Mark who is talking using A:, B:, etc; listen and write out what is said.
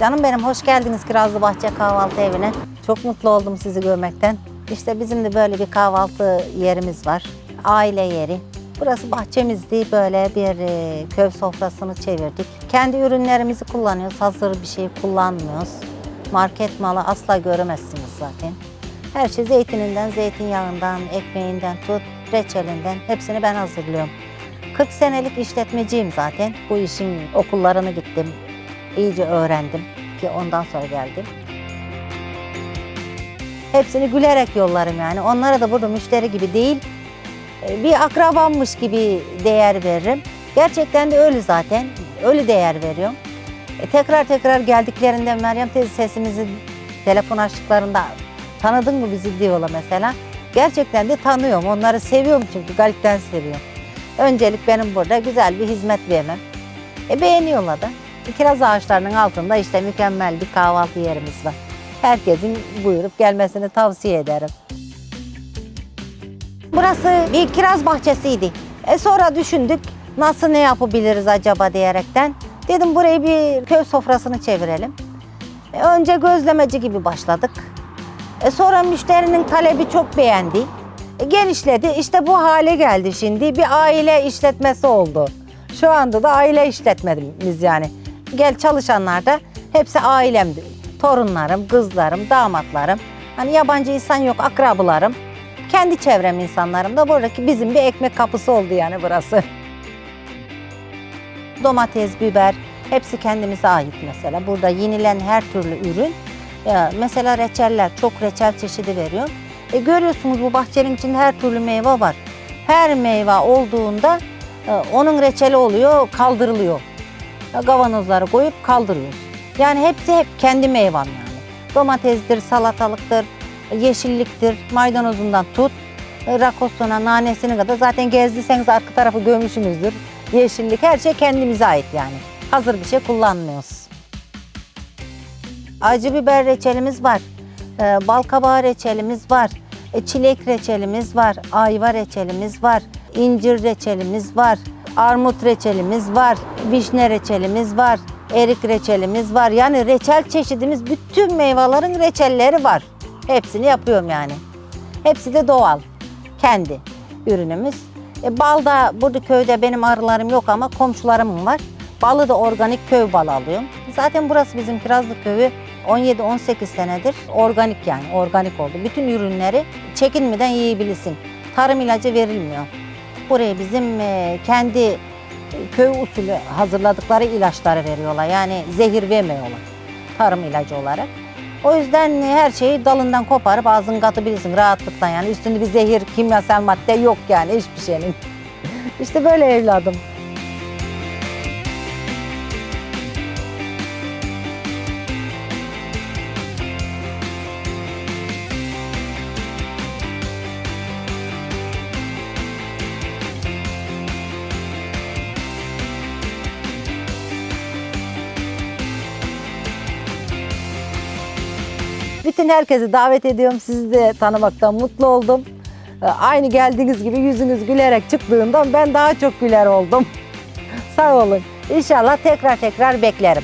A: Canım benim hoş geldiniz Kirazlı Bahçe Kahvaltı Evi'ne. Çok mutlu oldum sizi görmekten. İşte bizim de böyle bir kahvaltı yerimiz var. Aile yeri. Burası bahçemizdi. Böyle bir e, köy sofrasını çevirdik. Kendi ürünlerimizi kullanıyoruz. Hazır bir şey kullanmıyoruz. Market malı asla göremezsiniz zaten. Her şey zeytininden, zeytinyağından, ekmeğinden tut, reçelinden hepsini ben hazırlıyorum. 40 senelik işletmeciyim zaten. Bu işin okullarını gittim. İyice öğrendim ki ondan sonra geldim. Hepsini gülerek yollarım yani. Onlara da burada müşteri gibi değil, e, bir akrabammış gibi değer veririm. Gerçekten de öyle zaten. Öyle değer veriyorum. E, tekrar tekrar geldiklerinde Meryem teyze sesimizi telefon açtıklarında tanıdın mı bizi diyorlar mesela. Gerçekten de tanıyorum. Onları seviyorum çünkü kalpten seviyorum. Öncelik benim burada güzel bir hizmet vermem. E beğeniyorlar da. Kiraz ağaçlarının altında işte mükemmel bir kahvaltı yerimiz var. Herkesin buyurup gelmesini tavsiye ederim. Burası bir kiraz bahçesiydi. E sonra düşündük nasıl ne yapabiliriz acaba diyerekten. Dedim burayı bir köy sofrasını çevirelim. E, önce gözlemeci gibi başladık. E, sonra müşterinin talebi çok beğendi. E, genişledi. İşte bu hale geldi şimdi. Bir aile işletmesi oldu. Şu anda da aile işletmemiz yani. Gel çalışanlar da hepsi ailemdi. Torunlarım, kızlarım, damatlarım. Hani yabancı insan yok, akrabalarım. Kendi çevrem insanlarım da buradaki bizim bir ekmek kapısı oldu yani burası. Domates, biber hepsi kendimize ait mesela. Burada yenilen her türlü ürün. Ya mesela reçeller, çok reçel çeşidi veriyor. E görüyorsunuz bu bahçenin içinde her türlü meyve var. Her meyve olduğunda e, onun reçeli oluyor, kaldırılıyor. Kavanozlara koyup kaldırıyoruz. Yani hepsi hep kendi meyvem yani. Domatesdir, salatalıktır, yeşilliktir, maydanozundan tut, e, rakosuna, nanesine kadar zaten gezdiyseniz arka tarafı görmüşsünüzdür. Yeşillik her şey kendimize ait yani. Hazır bir şey kullanmıyoruz. Acı biber reçelimiz var. E, bal kabağı reçelimiz var. e, çilek reçelimiz var. Ayva reçelimiz var. incir reçelimiz var. Armut reçelimiz var. Vişne reçelimiz var. Erik reçelimiz var. Yani reçel çeşidimiz bütün meyvelerin reçelleri var. Hepsini yapıyorum yani. Hepsi de doğal. Kendi ürünümüz. E, bal da burada köyde benim arılarım yok ama komşularımın var. Balı da organik köy balı alıyorum. Zaten burası bizim Kirazlı köyü 17-18 senedir organik yani organik oldu. Bütün ürünleri çekinmeden yiyebilirsin. Tarım ilacı verilmiyor. Buraya bizim e, kendi e, köy usulü hazırladıkları ilaçları veriyorlar. Yani zehir vermiyorlar tarım ilacı olarak. O yüzden her şeyi dalından koparıp ağzını katabilirsin rahatlıkla yani. Üstünde bir zehir, kimyasal madde yok yani hiçbir şeyin. işte böyle evladım. Bütün herkesi davet ediyorum. Sizi de tanımaktan mutlu oldum. Ee, Aynı geldiğiniz gibi yüzünüz gülerek çıktığından ben daha çok güler oldum. Sağ olun. İnşallah tekrar tekrar beklerim.